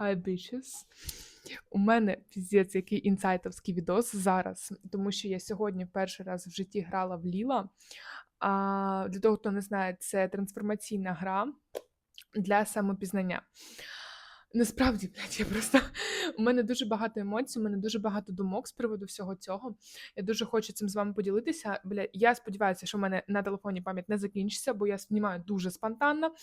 Hi, bitches. У мене піздець який інсайтовський відос зараз, тому що я сьогодні перший раз в житті грала в Ліла. А, для того, хто не знає, це трансформаційна гра для самопізнання. Насправді, блядь, я просто у мене дуже багато емоцій, у мене дуже багато думок з приводу всього цього. Я дуже хочу цим з вами поділитися. Бля, я сподіваюся, що в мене на телефоні пам'ять не закінчиться, бо я знімаю дуже спонтанно.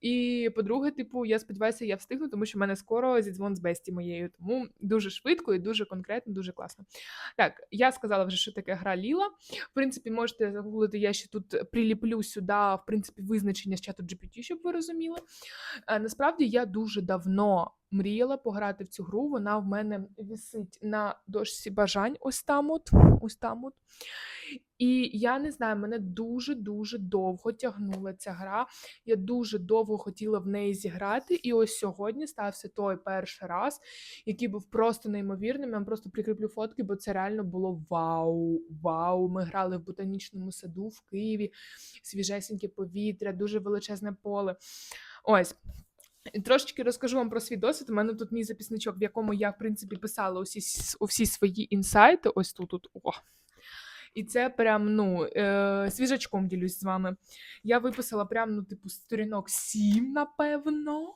І по-друге, типу, я сподіваюся, я встигну, тому що в мене скоро зідзвон з бесті моєю. Тому дуже швидко і дуже конкретно, дуже класно. Так, я сказала вже, що таке гра Ліла. В принципі, можете загуглити, я ще тут приліплю сюди, в принципі, визначення з чату GPT, щоб ви розуміли. Е, Насправді я дуже давно мріяла пограти в цю гру. Вона в мене висить на дошці бажань. Ось там от, ось там от. І я не знаю, мене дуже-дуже довго тягнула ця гра. Я дуже довго хотіла в неї зіграти. І ось сьогодні стався той перший раз, який був просто неймовірним. Я вам просто прикріплю фотки, бо це реально було вау! Вау! Ми грали в ботанічному саду в Києві, свіжесеньке повітря, дуже величезне поле. Ось. Трошечки розкажу вам про свій досвід. У мене тут мій записничок, в якому я, в принципі, писала усі, усі свої інсайти. Ось тут. тут о. І це прям ну, е, свіжачком ділюсь з вами. Я виписала прям, ну, типу, сторінок 7, напевно.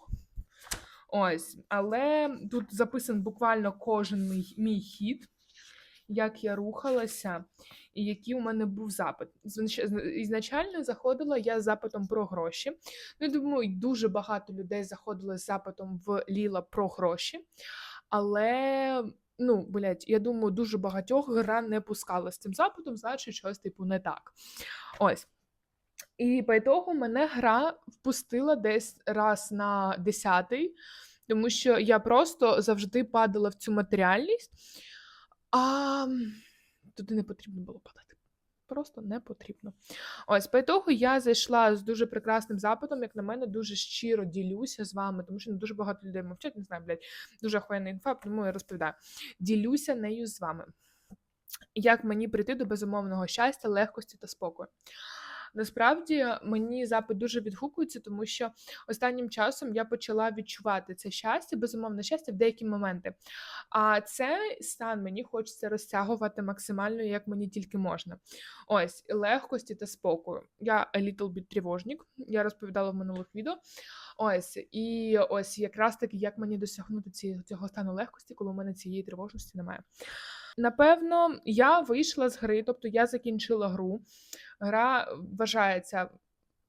Ось, але тут записан буквально кожен мій, мій хід, як я рухалася, і який у мене був запит. Ізначально заходила я з запитом про гроші. Ну, думаю, дуже багато людей заходили з запитом в Ліла про гроші. Але, ну, блядь, я думаю, дуже багатьох гра не пускала з цим запитом, значить, щось типу не так. Ось. І по ітогу мене гра впустила десь раз на десятий, тому що я просто завжди падала в цю матеріальність, а туди не потрібно було падати. Просто не потрібно. Ось, по ітогу я зайшла з дуже прекрасним запитом, як на мене, дуже щиро ділюся з вами, тому що дуже багато людей мовчать, не знаю, блядь, дуже охуєнна інфа, тому я розповідаю. Ділюся нею з вами. Як мені прийти до безумовного щастя, легкості та спокою. Насправді мені запит дуже відгукується, тому що останнім часом я почала відчувати це щастя, безумовне щастя в деякі моменти. А цей стан мені хочеться розтягувати максимально, як мені тільки можна. Ось легкості та спокою. Я a little bit тривожник, я розповідала в минулих відео. Ось, і ось якраз таки, як мені досягнути цього стану легкості, коли у мене цієї тривожності немає. Напевно, я вийшла з гри, тобто я закінчила гру. Гра вважається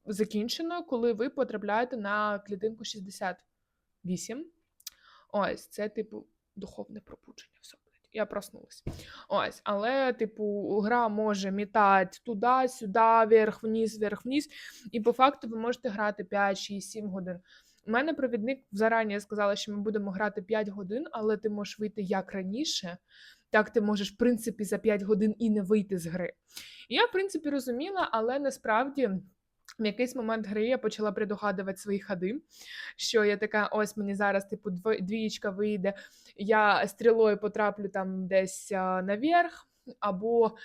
закінченою, коли ви потрапляєте на клітинку 68. Ось, це, типу, духовне пробудження. Все, я проснулась. Ось, але, типу, гра може мітати туди, сюди, вверх, вниз, вверх, вниз. І по факту ви можете грати 5, 6, 7 годин. У мене провідник зарані сказала, що ми будемо грати 5 годин, але ти можеш вийти як раніше, так ти можеш, в принципі, за 5 годин і не вийти з гри. Я, в принципі, розуміла, але насправді. В якийсь момент гри я почала предугадувати свої ходи, що я така, ось мені зараз, типу, двієчка вийде, я стрілою потраплю там десь а, наверх, або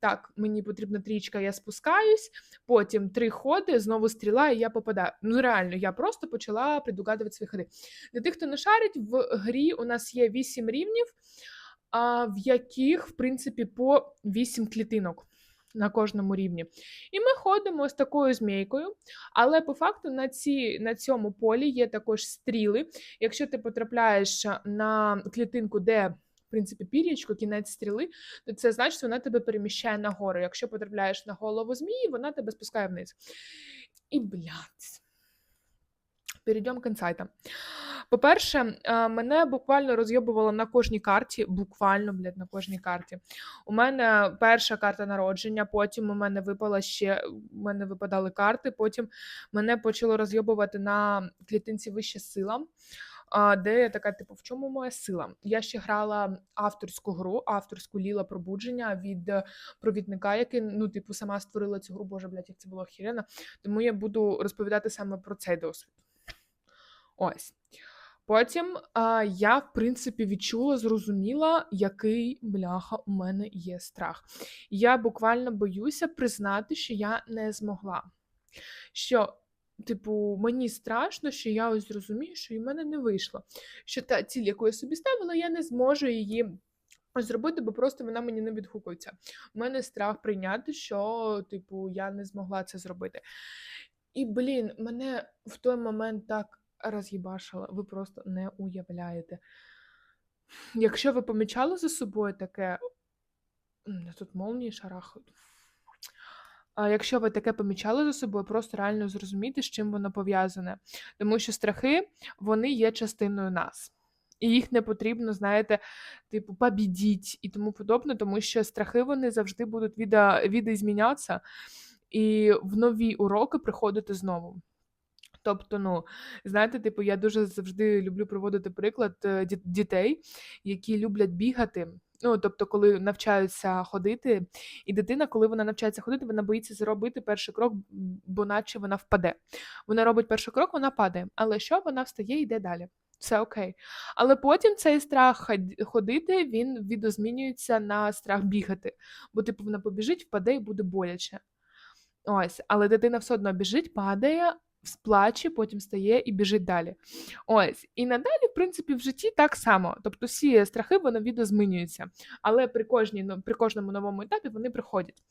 так, мені потрібна трічка, я спускаюсь, потім три ходи, знову стріла, і я попадаю. Ну, реально, я просто почала предугадувати свої ходи. Для тих, хто не шарить, в грі у нас є 8 рівнів, в яких, в принципі, по 8 клітинок на кожному рівні. І ми ходимо з такою змійкою, але по факту на, ці, на цьому полі є також стріли. Якщо ти потрапляєш на клітинку, де в принципі, пір'ячко, кінець стріли, то це значить, вона тебе переміщає нагору. Якщо потрапляєш на голову змії, вона тебе спускає вниз. І блядь. Перейдемо к інсайтам. По-перше, е, мене буквально розйобувало на кожній карті, буквально, блядь, на кожній карті. У мене перша карта народження, потім у мене випала ще, у мене випадали карти, потім мене почало розйобувати на клітинці вища сила. Де я така, типу, в чому моя сила? Я ще грала авторську гру, авторську ліла пробудження від провідника, який, ну, типу, сама створила цю гру, боже, блядь, як це було охеренно. Тому я буду розповідати саме про цей досвід. Ось. Потім а, я, в принципі, відчула, зрозуміла, який бляха у мене є страх. Я буквально боюся признати, що я не змогла. Що типу, мені страшно, що я ось зрозумію, що і в мене не вийшло. Що та ціль, яку я собі ставила, я не зможу її зробити, бо просто вона мені не відгукується. У мене страх прийняти, що, типу, я не змогла це зробити. І, блін, мене в той момент так роз'їбашило, ви просто не уявляєте. Якщо ви помічали за собою таке, тут молнії шарахають. А якщо ви таке помічали за собою, просто реально зрозуміти, з чим воно пов'язане. Тому що страхи, вони є частиною нас. І їх не потрібно, знаєте, типу, побідіть і тому подобне, тому що страхи вони завжди будуть віда, відозмінятися і в нові уроки приходити знову. Тобто, ну, знаєте, типу, я дуже завжди люблю проводити приклад е, дітей, які люблять бігати. Ну, тобто, коли навчаються ходити, і дитина, коли вона навчається ходити, вона боїться зробити перший крок, бо наче вона впаде. Вона робить перший крок, вона падає. Але що вона встає і йде далі. Все окей. Але потім цей страх ходити він відозмінюється на страх бігати. Бо, типу, вона побіжить, впаде і буде боляче. Ось, але дитина все одно біжить, падає, сплаче, потім стає і біжить далі. Ось. І надалі, в принципі, в житті так само. Тобто всі страхи вони відозмінюються. Але при кожній, ну, при кожному новому етапі вони приходять.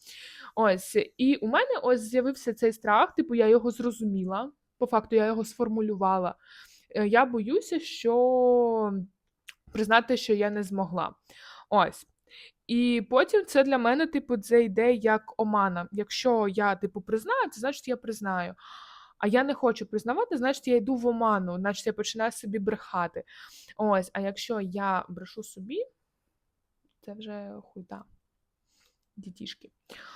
Ось. І у мене ось з'явився цей страх, типу, я його зрозуміла. По факту, я його сформулювала. Е, Я боюся, що признати, що я не змогла. Ось. І потім це для мене, типу, це йде як омана. Якщо я, типу, признаю, це значить я признаю. А я не хочу признавати, значить я йду в оману, значить я починаю собі брехати. Ось, а якщо я брешу собі, це вже хуйта. Дітішки.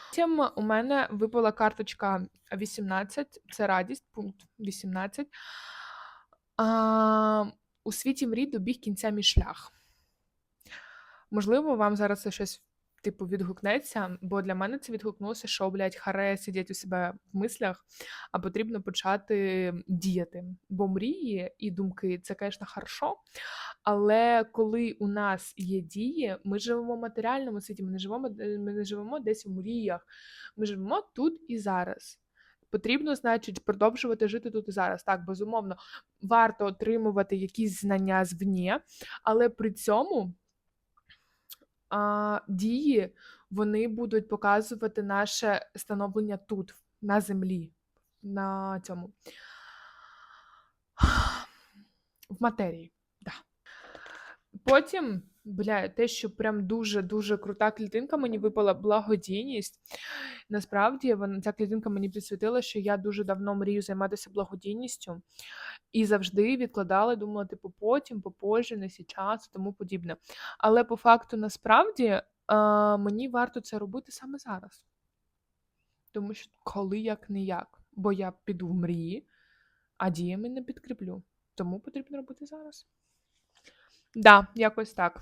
Потім у мене випала карточка 18, це радість, пункт 18. А, у світі мрій добіг кінця мій шлях. Можливо, вам зараз це щось типу відгукнеться, бо для мене це відгукнулося, що, блядь, харе сидять у себе в мислях, а потрібно почати діяти. Бо мрії і думки це, звісно, хорошо. Але коли у нас є дії, ми живемо в матеріальному світі, ми не живемо, ми не живемо десь у мріях, ми живемо тут і зараз. Потрібно, значить, продовжувати жити тут і зараз. Так, безумовно, варто отримувати якісь знання звні, але при цьому а, дії вони будуть показувати наше становлення тут, на землі, на цьому в матерії. Да. Потім, бля, те, що прям дуже-дуже крута клітинка мені випала благодійність. Насправді, вона ця клітинка мені підсвітила, що я дуже давно мрію займатися благодійністю і завжди відкладала, думала, типу, потім, попозже, не сейчас, тому подібне. Але по факту, насправді, мені варто це робити саме зараз. Тому що коли як не як, бо я піду в мрії, а діями не підкріплю. Тому потрібно робити зараз. Да, якось так.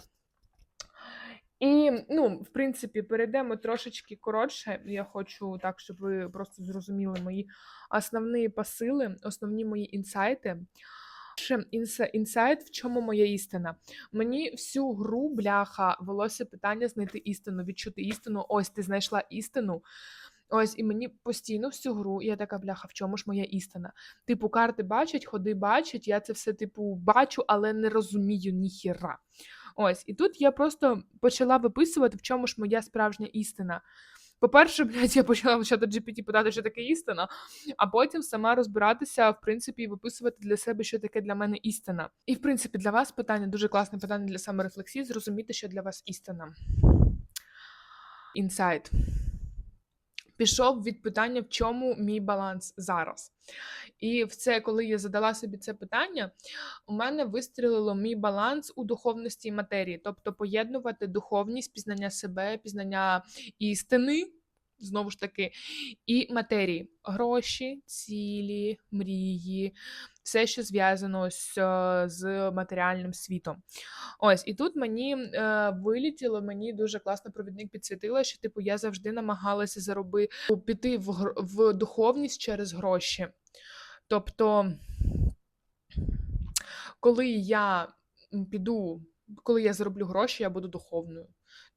І, ну, в принципі, перейдемо трошечки коротше. Я хочу так, щоб ви просто зрозуміли мої основні посили, основні мої інсайти. Інсайт, в чому моя істина. Мені всю гру бляха велося питання знайти істину, відчути істину. Ось ти знайшла істину. Ось, і мені постійно всю гру, я така бляха, в чому ж моя істина? Типу, карти бачать, ходи бачать, я це все, типу, бачу, але не розумію ніхіра. Ось, і тут я просто почала виписувати, в чому ж моя справжня істина. По-перше, блядь, я почала в GPT питати, що таке істина, а потім сама розбиратися, в принципі, і виписувати для себе, що таке для мене істина. І, в принципі, для вас питання дуже класне питання для саморефлексії, зрозуміти, що для вас істина. Інсайт. Пішов від питання, в чому мій баланс зараз. І в це, коли я задала собі це питання, у мене вистрілило мій баланс у духовності і матерії, тобто поєднувати духовність, пізнання себе, пізнання істини, знову ж таки, і матерії, гроші, цілі, мрії, все, що зв'язано з, е, з матеріальним світом. Ось, і тут мені е, вилітіло, мені дуже класно провідник підсвітила, що типу я завжди намагалася заробити піти в, в духовність через гроші. Тобто, коли я піду, коли я зароблю гроші, я буду духовною,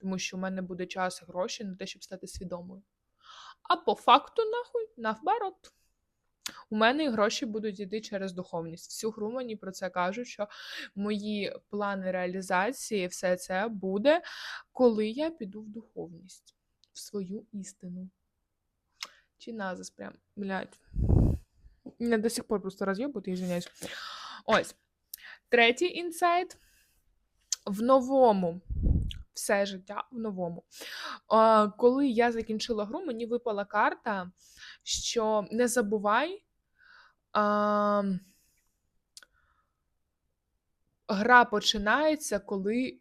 тому що у мене буде час і гроші на те, щоб стати свідомою. А по факту, нахуй, наоборот. У мене і гроші будуть йти через духовність. Всю гру мені про це кажуть, що мої плани реалізації, все це буде, коли я піду в духовність, в свою істину. Чи назис прям, блядь. Мене до сих пор просто роз'єбуть, я извиняюсь. Ось. Третій інсайт. В новому. Все життя в новому. А, коли я закінчила гру, мені випала карта, що не забувай. А, гра починається, коли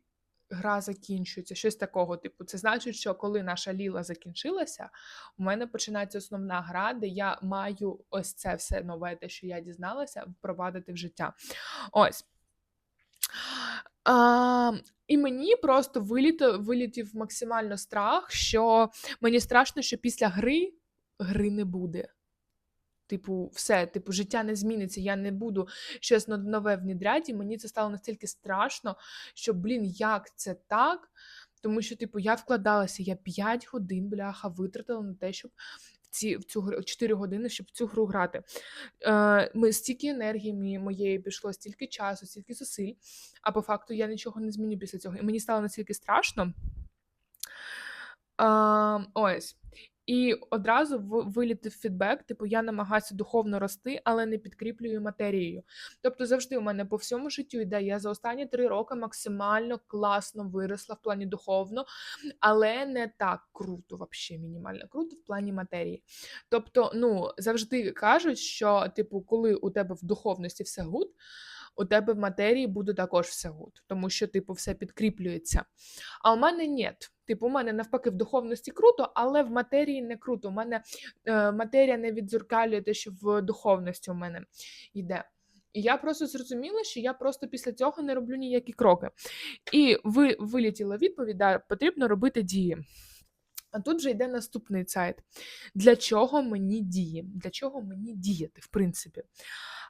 гра закінчується. Щось такого типу. Це значить, що коли наша ліла закінчилася, у мене починається основна гра, де я маю ось це все нове, те, що я дізналася, впровадити в життя. Ось. А, і мені просто виліто, вилітів максимально страх, що мені страшно, що після гри гри не буде. Типу, все, типу, життя не зміниться, я не буду щось нове внідряти. І мені це стало настільки страшно, що, блін, як це так? Тому що, типу, я вкладалася, я 5 годин, бляха, витратила на те, щоб ці в цю гру 4 години, щоб в цю гру грати. Е, ми стільки енергії моєї пішло, стільки часу, стільки зусиль. А по факту я нічого не зміню після цього. І мені стало настільки страшно. А, ось. І одразу вилітив фідбек, типу, я намагаюся духовно рости, але не підкріплюю матерією. Тобто завжди у мене по всьому життю йде. Я за останні три роки максимально класно виросла в плані духовно, але не так круто, вообще мінімально круто в плані матерії. Тобто, ну, завжди кажуть, що, типу, коли у тебе в духовності все гуд, у тебе в матерії буде також все гуд, тому що, типу, все підкріплюється. А у мене ні. Типу, у мене навпаки в духовності круто, але в матерії не круто. У мене е, матерія не відзеркалює те, що в духовності у мене йде. І я просто зрозуміла, що я просто після цього не роблю ніякі кроки. І ви вилітіла відповідь, да, потрібно робити дії. А тут вже йде наступний сайт. Для чого мені дії? Для чого мені діяти, в принципі?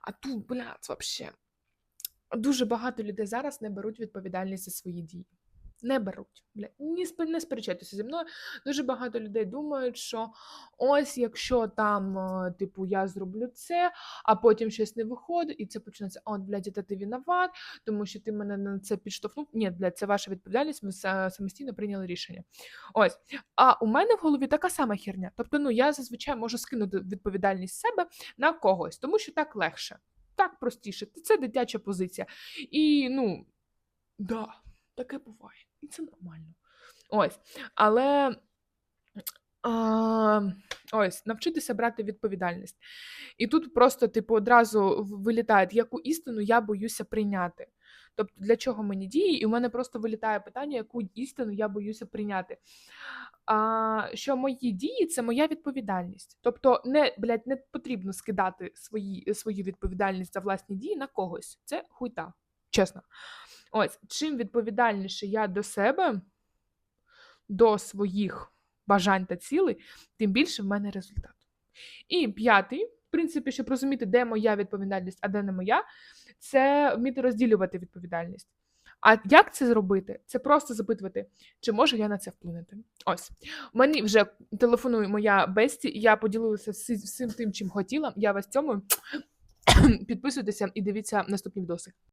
А тут, блядь, взагалі. Дуже багато людей зараз не беруть відповідальність за свої дії. Не беруть. Бля, ні, не сперечайтеся зі мною. Дуже багато людей думають, що ось якщо там, е, типу, я зроблю це, а потім щось не виходить, і це почнеться, от, блядь, це ти виноват, тому що ти мене на це підштовхнув. Ні, блядь, це ваша відповідальність, ми самостійно прийняли рішення. Ось. А у мене в голові така сама херня. Тобто, ну я зазвичай можу скинути відповідальність себе на когось, тому що так легше. Так простіше. Це дитяча позиція. І, ну, да, таке буває. І це нормально. Ось. Але. А, ось, навчитися брати відповідальність. І тут просто, типу, одразу в- вилітає, яку істину я боюся прийняти. Тобто, для чого мені дії? І у мене просто вилітає питання, яку істину я боюся прийняти. А, що мої дії це моя відповідальність. Тобто, не, блядь, не потрібно скидати свої, свою відповідальність за власні дії на когось. Це хуйта, чесно. Ось, чим відповідальніше я до себе, до своїх бажань та цілей, тим більше в мене результат. І п'ятий, в принципі, щоб розуміти, де моя відповідальність, а де не моя, це вміти розділювати відповідальність. А як це зробити? Це просто запитувати, чи можу я на це вплинути. Ось мені вже телефонує моя Бесті, я поділилася всім тим, чим хотіла. Я вас цьому підписуйтеся і дивіться наступні відоси.